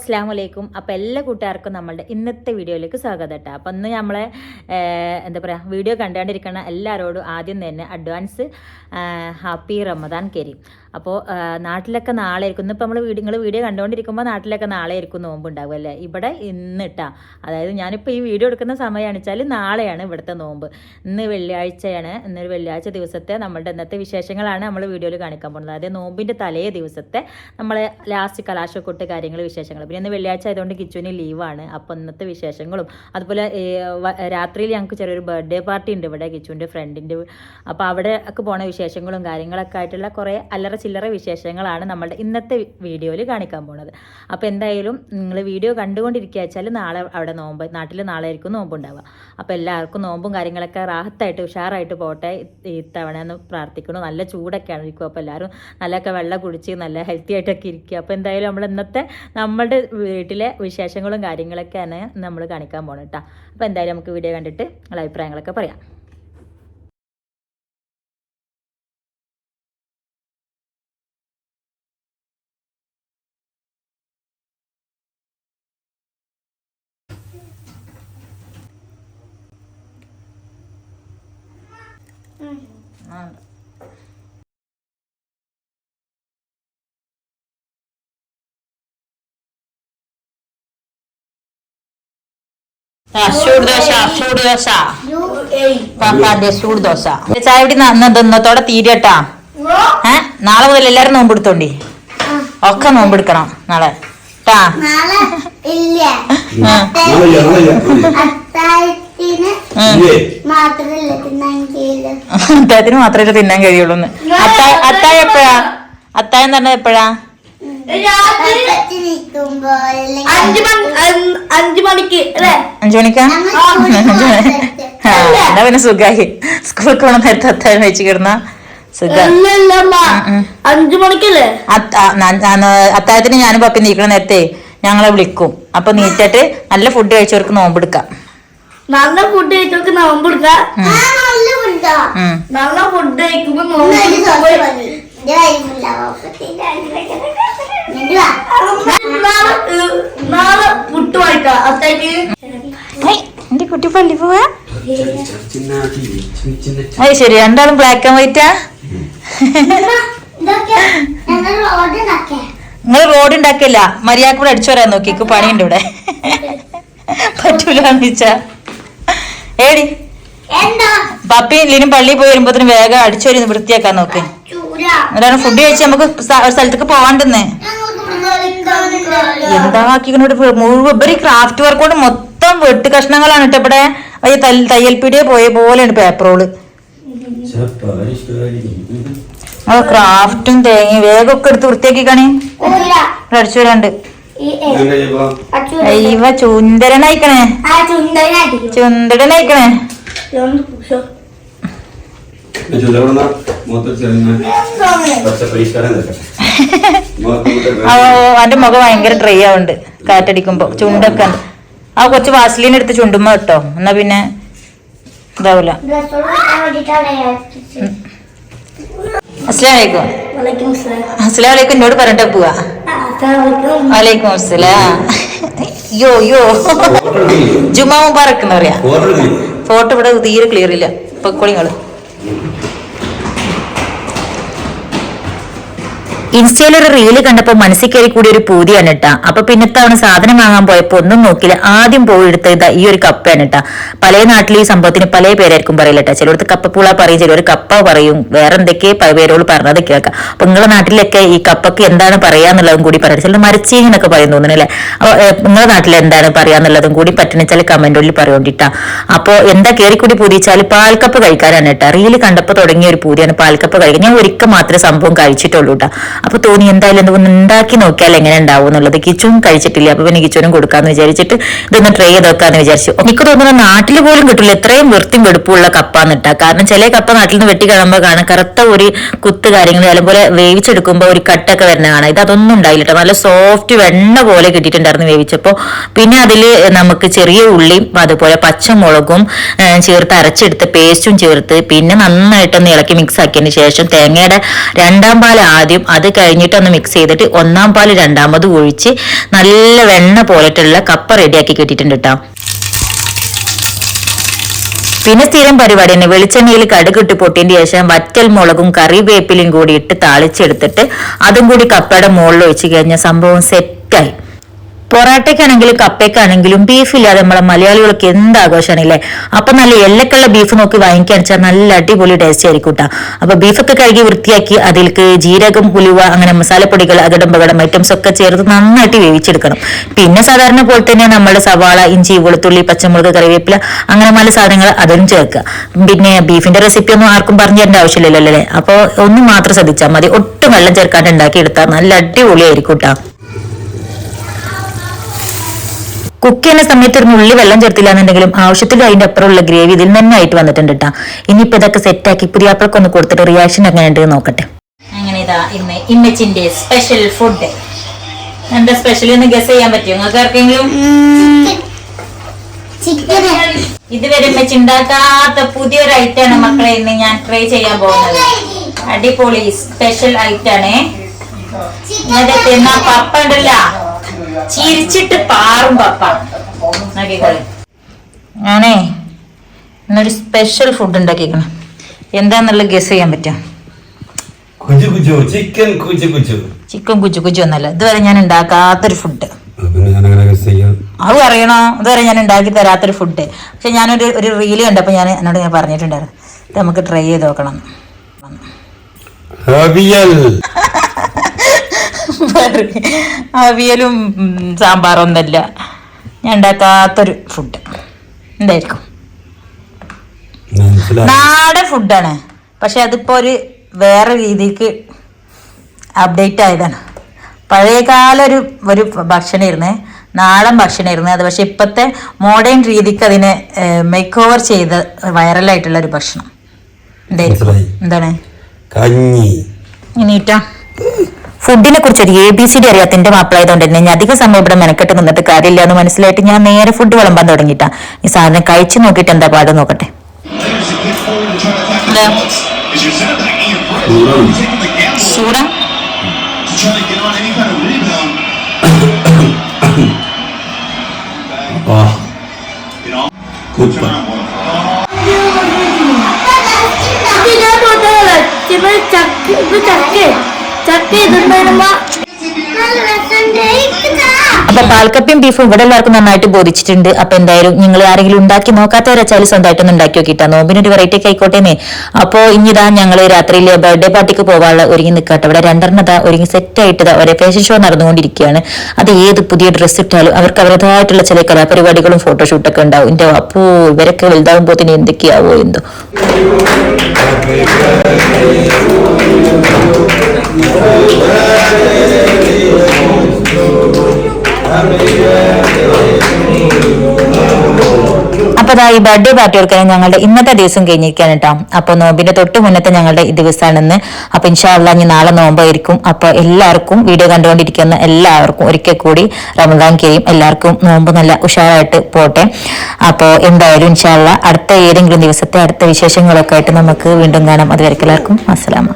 അസ്സാം വലൈക്കും അപ്പോൾ എല്ലാ കൂട്ടുകാർക്കും നമ്മളുടെ ഇന്നത്തെ വീഡിയോയിലേക്ക് സ്വാഗതം കേട്ടോ. അപ്പം ഇന്ന് നമ്മളെ എന്താ പറയുക വീഡിയോ കണ്ടുകൊണ്ടിരിക്കുന്ന എല്ലാവരോടും ആദ്യം തന്നെ അഡ്വാൻസ് ഹാപ്പി റമദാൻ കരീം. അപ്പോൾ നാട്ടിലൊക്കെ നാളെ ആയിരിക്കും ഇന്നിപ്പോൾ നമ്മൾ വീഡിയോ നിങ്ങൾ വീഡിയോ കണ്ടുകൊണ്ടിരിക്കുമ്പോൾ നാട്ടിലൊക്കെ നാളെ ആയിരിക്കും നോമ്പ് ഉണ്ടാവും അല്ലേ? ഇവിടെ ഇന്ന് ഇട്ടാ അതായത് ഞാനിപ്പോൾ ഈ വീഡിയോ എടുക്കുന്ന സമയമാണ് വെച്ചാൽ നാളെയാണ് ഇവിടുത്തെ നോമ്പ്. ഇന്ന് വെള്ളിയാഴ്ചയാണ്. ഇന്നൊരു വെള്ളിയാഴ്ച ദിവസത്തെ നമ്മളുടെ ഇന്നത്തെ വിശേഷങ്ങളാണ് നമ്മൾ വീഡിയോയിൽ കാണിക്കാൻ പോകുന്നത്. അതായത് നോമ്പിന്റെ തലേ ദിവസത്തെ നമ്മളെ ലാസ്റ്റ് കലാശക്കൊട്ട് കാര്യങ്ങൾ വിശേഷങ്ങൾ പിന്നെ ഇന്ന് വെള്ളിയാഴ്ച ആയതുകൊണ്ട് കിച്ചുവിന് ലീവാണ്. അപ്പോൾ ഇന്നത്തെ വിശേഷങ്ങളും. അതുപോലെ രാത്രിയിൽ ഞങ്ങൾക്ക് ചെറിയൊരു ബർത്ത്ഡേ പാർട്ടി ഉണ്ട് ഇവിടെ കിച്ചുവിന്റെ ഫ്രണ്ടിന്റെ അപ്പോൾ അവിടെ ഒക്കെ പോണ വിശേഷങ്ങളും കാര്യങ്ങളൊക്കെ ആയിട്ടുള്ള കുറേ അല്ലറ ചില്ലറ വിശേഷങ്ങളാണ് നമ്മളുടെ ഇന്നത്തെ വീഡിയോയിൽ കാണിക്കാൻ പോണത്. അപ്പോൾ എന്തായാലും നിങ്ങൾ വീഡിയോ കണ്ടുകൊണ്ടിരിക്കുക വെച്ചാൽ നാളെ അവിടെ നോമ്പ് നാട്ടിൽ നാളെ ആയിരിക്കും നോമ്പ് ഉണ്ടാവുക അപ്പോൾ എല്ലാവർക്കും നോമ്പും കാര്യങ്ങളൊക്കെ റാഹത്തായിട്ട് ഉഷാറായിട്ട് പോട്ടെ. ഈ തവണ എന്ന് പ്രാർത്ഥിക്കണം. നല്ല ചൂടൊക്കെയാണ് ഇരിക്കും അപ്പോൾ എല്ലാവരും നല്ലൊക്കെ വെള്ളം കുടിച്ച് നല്ല ഹെൽത്തി ആയിട്ടൊക്കെ ഇരിക്കുക. അപ്പോൾ എന്തായാലും നമ്മൾ ഇന്നത്തെ നമ്മളുടെ വീട്ടിലെ വിശേഷങ്ങളും കാര്യങ്ങളൊക്കെയാണ് നമ്മൾ കാണിക്കാൻ പോകണം കേട്ടോ അപ്പോൾ എന്തായാലും നമുക്ക് വീഡിയോ കണ്ടിട്ട് നിങ്ങളുടെ അഭിപ്രായങ്ങളൊക്കെ പറയാം. ചൂട് ദോശ ചായ കുടി ഇന്നത്തോടെ തീരട്ടാ ഏ? നാളെ മുതൽ എല്ലാരും നോമ്പെടുത്തോണ്ടി. ഒക്കെ നോമ്പെടുക്കണം നാളെ. ട്ടാ. തിന്നെങ്കിൽ മാത്രമേ തിന്നാൻ കഴിയുള്ളൂ അത്തായ എപ്പോഴാ? അത്തായം തന്നെ എപ്പോഴാ? അഞ്ചു മണി അഞ്ചു മണിക്ക് അല്ലേ? അഞ്ചു മണിക്കാ? എന്നാ പിന്നെ സുഖായി. സ്കൂളിൽ പോണ നേരത്തെ അത്താഴം വെച്ച് കിടന്ന. അഞ്ചു മണിക്കല്ലേ? അത്താഴത്തിന് ഞാനും പപ്പി നീക്കണ നേരത്തെ ഞങ്ങളെ വിളിക്കും. അപ്പൊ നീറ്റിട്ട് നല്ല ഫുഡ് കഴിച്ചവർക്ക് നോമ്പെടുക്കാം. നല്ല ഫുഡ് കഴിച്ചവർക്ക് നോമ്പ് എടുക്കാം ആ, നല്ല ഫുഡാ ഉം. നല്ല ഫുഡ് കഴിക്കുമ്പോ നോമ്പ് എന്റെ കുട്ടി പള്ളി പോവാ? അത് ശരി. രണ്ടാളും ബ്ലാക്ക് ആൻഡ് വൈറ്റാ നിങ്ങൾ റോഡ് ഉണ്ടാക്കില്ല മര്യാദ കൂടെ അടിച്ചു വരാൻ നോക്കിക്ക് പണിയുണ്ട് ഇവിടെ. പറ്റൂല ഏടി? എന്താ? പപ്പി ലിനും പള്ളി പോയി വരുമ്പോത്തിന് വേഗം അടിച്ചു വരി വൃത്തിയാക്കാൻ നോക്ക്. എന്നിട്ടാണ് ഫുഡ് കഴിച്ച് നമുക്ക് ഒരു സ്ഥലത്തേക്ക് പോവാണ്ടെന്ന് എന്താ ആക്കിക്കണോട് മുഴുവൻ ഇവർ ക്രാഫ്റ്റ് വർക്ക് കൊണ്ട് മൊത്തം വെട്ട് കഷ്ണങ്ങളാണ് കേട്ടോ ഇവിടെ. തയ്യൽ പീടിയെ പോയ പോലെയാണ് പേപ്പറോൾ ക്രാഫ്റ്റും തേങ്ങയും വേഗം ഒക്കെ എടുത്ത് വൃത്തിയാക്കി കാണി ചൂര അടിച്ചു വരാണ്ട്. എ- എന്താ ചെറിയ പരിഷ്കാരം അവന്റെ മുഖം ഭയങ്കര ഡ്രൈ ആവുന്നുണ്ട്. കാറ്റടിക്കുമ്പോ ചുണ്ടൊക്കെ. ആ കൊച്ചു വാസലീൻ എടുത്ത് ചുണ്ടുമ്പോ കേട്ടോ. എന്നാ പിന്നെ ഇതാവൂല. അസ്സലാമലൈക്കും. അസ്സലാമലൈക്കും. എന്നോട് പറഞ്ഞിട്ട് പോവാ. വലൈക്കും അസ്സലാം. യോ യോ ഫോട്ടോ എടുക്കില്ലേ? ജുമാ മുബാറക്ക് എന്ന് പറയാ. ഫോട്ടോ ഫോട്ടോ ഇവിടെ തീരെ ക്ലിയർ ഇല്ല. പൊക്കോളിങ്ങൾ Thank you. ഇൻസ്റ്റയിൽ ഒരു റീൽ കണ്ടപ്പോ മനസ്സിൽ കയറി കൂടി ഒരു പൂതിയാണ് കേട്ടാ അപ്പൊ പിന്നത്തവണ സാധനം വാങ്ങാൻ പോയപ്പോ ഒന്നും നോക്കില്ല. ആദ്യം പോയി എടുത്ത ഇതാ ഈ ഒരു കപ്പയാണ് കേട്ടാ പല നാട്ടിൽ ഈ സംഭവത്തിന് പല പേരായിരിക്കും പറയില്ല കേട്ടാ ചിലടത്ത് കപ്പപ്പൂള പറയും ചിലർ കപ്പ പറയും. വേറെ എന്തൊക്കെ പേരോട് പറഞ്ഞത് കേൾക്കാം. അപ്പൊ നിങ്ങളുടെ നാട്ടിലൊക്കെ ഈ കപ്പക്ക് എന്താണ് പറയാന്നുള്ളതും കൂടി പറയാം. ചിലർ മരച്ചീനൊക്കെ പറയുന്നു പറയും തോന്നുന്നു അല്ലെ? അപ്പൊ നിങ്ങളുടെ നാട്ടിൽ എന്താണ് പറയാന്നുള്ളതും കൂടി പറ്റണിച്ചാൽ കമന്റുള്ളിൽ പറയോണ്ടിട്ടാ അപ്പൊ എന്താ കയറിക്കൂടി പൂതിച്ചാൽ പാൽക്കപ്പ് കഴിക്കാനാണ് കേട്ടാ റീൽ കണ്ടപ്പോ തുടങ്ങിയ ഒരു പൂതിയാണ് പാൽക്കപ്പ് കഴിക്കാൻ. ഞാൻ ഒരിക്കൽ മാത്രമേ സംഭവം കഴിച്ചിട്ടുള്ളൂ അപ്പൊ തോന്നി എന്തായാലും ഒന്ന് ഉണ്ടാക്കി നോക്കിയാൽ എങ്ങനെ ഉണ്ടാവും എന്നുള്ളത് കിച്ചും കഴിച്ചിട്ടില്ല. അപ്പൊ പിന്നെ കിച്ചുനും കൊടുക്കാന്ന് വിചാരിച്ചിട്ട് ഇതൊന്ന് ട്രൈ ചെയ്ത് നോക്കാന്ന് വിചാരിച്ചു. എനിക്ക് തോന്നുന്നു നാട്ടിൽ പോലും കിട്ടില്ല എത്രയും വൃത്തിയും വെടുപ്പുള്ള കപ്പാന്ന് ഇട്ടാ. കാരണം ചില കപ്പ നാട്ടിൽ നിന്ന് വെട്ടി കാണുമ്പോൾ കാണാം കറുത്ത ഒരു കുത്ത് കാര്യങ്ങൾ അതുപോലെ വേവിച്ചെടുക്കുമ്പോൾ ഒരു കട്ടൊക്കെ വരുന്ന കാണാം. ഇത് അതൊന്നും ഉണ്ടായില്ല നല്ല സോഫ്റ്റ് വെണ്ണ പോലെ കിട്ടിയിട്ടുണ്ടായിരുന്നു വേവിച്ചപ്പോൾ പിന്നെ അതിൽ നമുക്ക് ചെറിയ ഉള്ളിയും അതുപോലെ പച്ചമുളകും ചേർത്ത് അരച്ചെടുത്ത് പേസ്റ്റും ചേർത്ത് പിന്നെ നന്നായിട്ടൊന്ന് ഇളക്കി മിക്സ് ആക്കിയതിന് ശേഷം തേങ്ങയുടെ രണ്ടാം പാൽ ആദ്യം അത് കഴിഞ്ഞിട്ട് ഒന്ന് മിക്സ് ചെയ്തിട്ട് ഒന്നാം പാൽ രണ്ടാമത് ഒഴിച്ച് നല്ല വെണ്ണ പോലെയുള്ള കപ്പ റെഡിയാക്കി കിട്ടിയിട്ടുണ്ട് കേട്ടോ പിന്നെ സ്ഥിരം പരിപാടി തന്നെ വെളിച്ചെണ്ണയിൽ കടുകിട്ട് പൊട്ടിയതിന് ശേഷം വറ്റൽ മുളകും കറിവേപ്പിലും കൂടി ഇട്ട് താളിച്ചെടുത്തിട്ട് അതും കൂടി കപ്പയുടെ മുകളിൽ ഒഴിച്ച് കഴിഞ്ഞാൽ സംഭവം സെറ്റായി പൊറാട്ടയ്ക്കാണെങ്കിലും കപ്പയ്ക്കാണെങ്കിലും ബീഫ് ഇല്ലാതെ നമ്മളെ മലയാളികൾക്ക് എന്ത് ആഘോഷമാണല്ലേ അപ്പൊ നല്ല എല്ലക്കുള്ള ബീഫ് നോക്കി വാങ്ങിക്കാൻ വെച്ചാൽ നല്ല അടിപൊളി ടേസ്റ്റ് ആയിരിക്കും കേട്ടോ അപ്പൊ ബീഫൊക്കെ കഴുകി വൃത്തിയാക്കി അതിലേക്ക് ജീരകം ഉലുവ അങ്ങനെ മസാലപ്പൊടികൾ അകടം പകടം ഐറ്റംസ് ഒക്കെ ചേർത്ത് നന്നായിട്ട് വേവിച്ചെടുക്കണം. പിന്നെ സാധാരണ പോലെ തന്നെ നമ്മുടെ സവാള ഇഞ്ചി വെളുത്തുള്ളി പച്ചമുളക് കറിവേപ്പില അങ്ങനെ പല സാധനങ്ങൾ അതിലും ചേർക്കുക. പിന്നെ ബീഫിന്റെ റെസിപ്പി ഒന്നും ആർക്കും പറഞ്ഞു തരേണ്ട ആവശ്യമില്ലല്ലോ അല്ലേ? അപ്പോൾ ഒന്ന് മാത്രം ശ്രദ്ധിച്ചാൽ മതി. ഒട്ടും വെള്ളം ചേർക്കാണ്ട് ഉണ്ടാക്കി എടുത്താൽ നല്ല അടിപൊളിയായിരിക്കും കേട്ടോ കുക്ക് ചെയ്യുന്ന സമയത്ത് ഒരു ഉള്ളി വെള്ളം ചേർത്തില്ല എന്നുണ്ടെങ്കിലും ആവശ്യത്തിൽ അതിന്റെ അപ്പുറമുള്ള ഗ്രേവി ഇതിൽ തന്നെ ആയിട്ട് വന്നിട്ടുണ്ട് കേട്ടോ ഇനിയിപ്പോ ഇതൊക്കെ സെറ്റാക്കി പുതിയാപ്പിളക്ക് ഒന്ന് കൊടുത്തിട്ട് റിയാക്ഷൻ എങ്ങനെ ഉണ്ട് നോക്കട്ടെ. അങ്ങനെ ഇതാ ഇന്ന് ഇമ്മച്ചിന്റെ സ്പെഷ്യൽ ഫുഡ് എന്താ സ്പെഷ്യൽ എന്ന് ഗസ് ചെയ്യാൻ പറ്റുമോ? നിങ്ങൾക്ക് ആർക്കെങ്കിലും? ഇതുവരെ ഇമ്മച്ചി ഉണ്ടാക്കാത്ത പുതിയൊരു ഐറ്റാണ് മക്കളെ ഇന്ന് ഞാൻ ട്രൈ ചെയ്യാൻ പോകുന്നത്. അടിപൊളി സ്പെഷ്യൽ ഐറ്റം ആണ്. തിന്നാ പപ്പ ഉണ്ടല്ല. ചിരിച്ചിട്ട് പാറും പപ്പ. ഞാനേ ഇന്നൊരു സ്പെഷ്യൽ ഫുഡ് ഉണ്ടാക്കിക്കണം എന്താന്നുള്ള ഗസ് ചെയ്യാൻ പറ്റും ചിക്കൻ കുച്ചു കുച്ചു ഒന്നല്ല ഇതുവരെ ഞാൻ ഉണ്ടാക്കാത്തൊരു ഫുഡ് അത് അറിയണോ ഇതുവരെ ഞാൻ ഉണ്ടാക്കി തരാത്തൊരു ഫുഡ് പക്ഷെ ഞാനൊരു ഒരു റീൽ കണ്ടപ്പോൾ ഞാൻ എന്നോട് ഞാൻ പറഞ്ഞിട്ടുണ്ടായിരുന്നു. ഇത് നമുക്ക് ട്രൈ ചെയ്ത് നോക്കണം. അവിയൽ അവിയലും ഉം, സാമ്പാറും ഒന്നല്ല ഞാൻ ഉണ്ടാക്കാത്തൊരു ഫുഡ് എന്തായിരിക്കും? നാടൻ ഫുഡാണ് പക്ഷെ അതിപ്പോ ഒരു വേറെ രീതിക്ക് അപ്ഡേറ്റ് ആയതാണ്. പഴയകാല ഒരു ഒരു ഭക്ഷണമായിരുന്നേ. നാടൻ ഭക്ഷണമായിരുന്നു അത്. പക്ഷെ ഇപ്പോഴത്തെ മോഡേൺ രീതിക്ക് അതിനെ മേക്ക് ഓവർ ചെയ്ത് വൈറലായിട്ടുള്ള ഒരു ഭക്ഷണം. എന്താണ്? കഞ്ഞി. ഇനിയിട്ടാ ഫുഡിനെ കുറിച്ച് ഒരു എ ബി സി ഡി അറിയാത്ത എന്റെ മാപ്പിളായതുകൊണ്ട് തന്നെ ഞാൻ അധികം സമയം ഇവിടെ മെനക്കെട്ട് നിന്നിട്ട് കാര്യമില്ല എന്ന് മനസ്സിലായിട്ട് ഞാൻ നേരെ ഫുഡ് വിളമ്പാൻ തുടങ്ങിയിട്ടാ. ഈ സാധനം കഴിച്ചു നോക്കിട്ട് എന്താ പാട് നോക്കട്ടെ. ചക്ക. അപ്പൊ പാൽക്കപ്പയും ബീഫും ഇവിടെ എല്ലാവർക്കും നന്നായിട്ട് ബോധിച്ചിട്ടുണ്ട്. അപ്പൊ എന്തായാലും നിങ്ങൾ ആരെങ്കിലും ഉണ്ടാക്കി നോക്കാത്തവരെച്ചാൽ സ്വന്തമായിട്ടൊന്ന് ഉണ്ടാക്കി നോക്കിയിട്ടാ. നോമ്പിനൊരു വെറൈറ്റി ഒക്കെ ആയിക്കോട്ടേന്നേ അപ്പോ ഇനിതാ ഞങ്ങൾ രാത്രിയിൽ ബർത്ത്ഡേ പാർട്ടിക്ക് പോകാനുള്ള ഒരുങ്ങി നിൽക്കട്ടെ ഇവിടെ രണ്ടെണ്ണതാ ഒരുങ്ങി സെറ്റ് ആയിട്ട് ദാ ഒരേ ഫാഷൻ ഷോ നടന്നുകൊണ്ടിരിക്കുകയാണ്. അത് ഏത് പുതിയ ഡ്രസ്സ് ഇട്ടാലും അവർക്ക് അവരുടേതായിട്ടുള്ള ചില കലാപരിപാടികളും ഫോട്ടോഷൂട്ടൊക്കെ ഉണ്ടാവും. എന്റെ അപ്പോ ഇവരൊക്കെ വലുതാവുമ്പോത്തിന് എന്തൊക്കെയാവോ എന്തോ. ദാ ഈ ബർത്ത്ഡേ പാർട്ടി കൊടുക്കാൻ ഞങ്ങളുടെ ഇന്നത്തെ ദിവസം കഴിഞ്ഞിരിക്കാൻ കേട്ടോ. അപ്പൊ നോമ്പിന്റെ തൊട്ട് മുന്നത്തെ ഞങ്ങളുടെ ഈ ദിവസമാണെന്ന്. അപ്പൊ ഇൻഷാല്ല ഇനി നാളെ നോമ്പായിരിക്കും. അപ്പൊ എല്ലാവർക്കും വീഡിയോ കണ്ടുകൊണ്ടിരിക്കുന്ന എല്ലാവർക്കും ഒരിക്കൽ കൂടി റമദാൻ കെയും എല്ലാവർക്കും നോമ്പ് നല്ല ഉഷാറായിട്ട് പോട്ടെ. അപ്പോൾ എന്തായാലും ഇൻഷാല്ല അടുത്ത ഏതെങ്കിലും ദിവസത്തെ അടുത്ത വിശേഷങ്ങളൊക്കെ ആയിട്ട് നമുക്ക് വീണ്ടും കാണാം. അതുവരെ എല്ലാവർക്കും അസ്സലാമ